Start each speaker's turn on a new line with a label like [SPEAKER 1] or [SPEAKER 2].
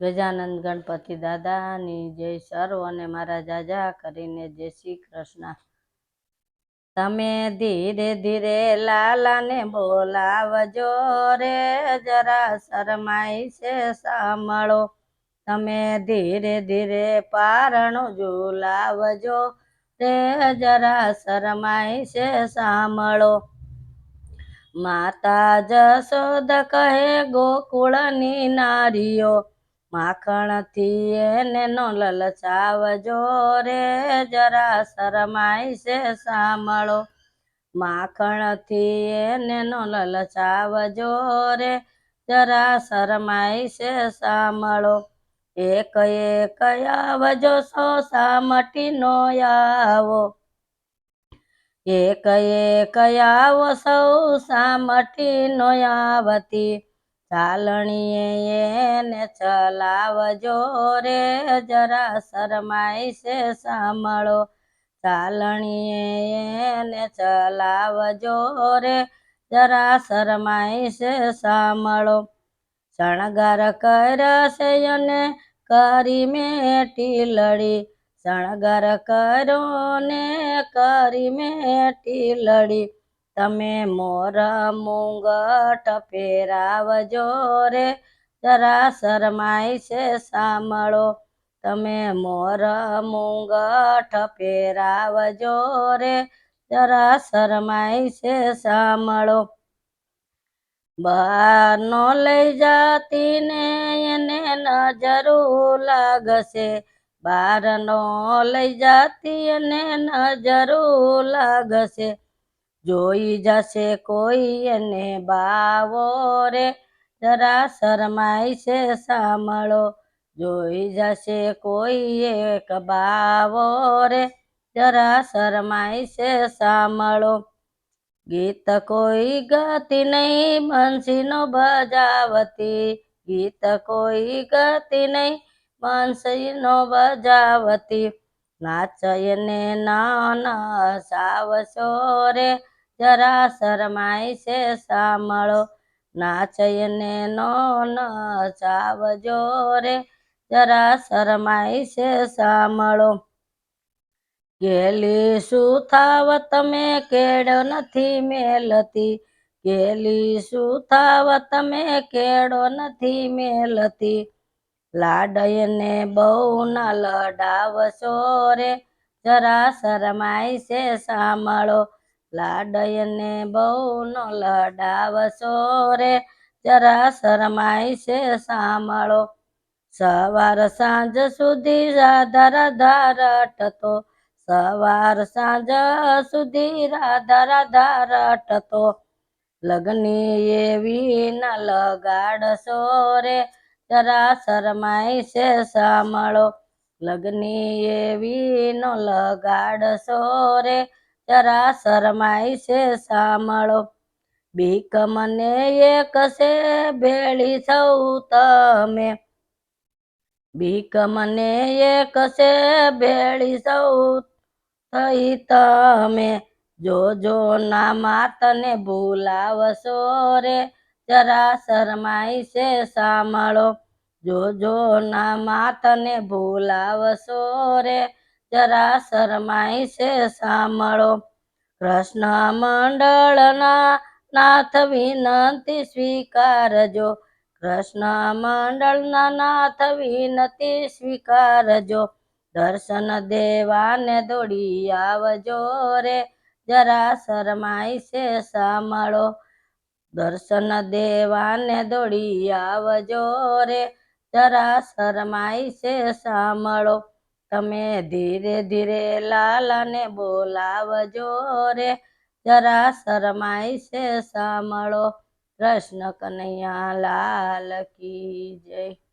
[SPEAKER 1] ગજાનંદ ગણપતિ દાદાની જય સર્વને મારા જાજા કરીને જય શ્રી કૃષ્ણ. તમે ધીરે ધીરે લાલાને બોલાવજો રે, જરા શરમાઈ છે સાંભળો. તમે ધીરે ધીરે પારણું ઝુલાવજો રે, જરા શરમાઈ છે સાંભળો. માતા જશોદ કહે, ગોકુળની નારીઓ માખણથી એને નો લલચાવજો રે, જરા શરમાય છે સાંભળો. માખણથી એને નો લલચાવજો રે, જરા શરમાય છે સાંભળો. એક એક આવજો સો સામટીનો આવો. એક એક આવો સૌ સામટીનો આવતી. ચાલણીએ એને ચલાવજો રે, જરા શરમાય છે સાંભળો. ચાલણીએ એને ચલાવજો રે, જરા શરમાય છે સાંભળો. શણગાર કરશે અને કરી મેટી લડી. શણગાર કરો ને કરી મેટી લડી. તમે મોર મુંગટ પહેરાવજો રે. જરા શરમાય છે સાંભળો. તમે મોર મુંગટ પહેરાવજો રે. જરા શરમાય છે સાંભળો. બહારનો લઈ જાતી ને એને નજરું લાગશે. બહારનો લઈ જાતી એને નજરું લાગશે. જોઈ જશે કોઈ એને બાવો રે. જરા શરમાય છે સાંભળો. જોઈ જશે કોઈ એક બાવો રે. જરા શરમાય છે સાંભળો. ગીત કોઈ ગતી નહીં બંસીનો બજાવતી. ગીત કોઈ ગતી નહીં બંસીનો બજાવતી. નાચયને નાના સાવશો રે. જરા શરમાય છે સાંભળો. નાચયને નો નચાવજો રે. જરા શરમાય છે સાંભળો. ગેલી શું થાવ તમે? કેડો નથી મેલતી. ગેલી શું થાવ તમે? કેડો નથી મેલતી. લાડયને બહુ ના લડાવશો રે. જરા શરમાય છે સાંભળો. લાડયને બહુ નો લડાવશો રે. જરા શરમાય છે સાંભળો. સવાર સાંજ સુધી રાધા રાધા રટતો. સવાર સાંજ સુધી રાધા રાધા રટતો. લગની એવી ના લગાડશો રે. જરા શરમાય છે સાંભળો. લગની એવી નો લગાડશો રે. જરા શરમાય છે સાંભળો. બીક મને એક છે, ભેળી સૌ તમે. બીક મને એક છે, ભેળી સૌ થઈ તમે. જોજો ના માતને ભૂલાવશો રે. જરા શરમાય છે સાંભળો. જોજો ના માતને ભૂલાવશો રે. જરા શરમાય છે સાંભળો. કૃષ્ણ મંડળના નાથ વિનંતી સ્વીકારજો. કૃષ્ણ મંડળના નાથ વિનંતી સ્વીકારજો. દર્શન દેવાને દોડી આવજો રે. જરા શરમાય છે સાંભળો. દર્શન દેવાને દોડી આવજો રે. જરા શરમાય છે સાંભળો. તમે ધીરે ધીરે લાલાને બોલાવજો રે. જરા શરમાય છે સાંભળો. કૃષ્ણ કનૈયા લાલ કી જય.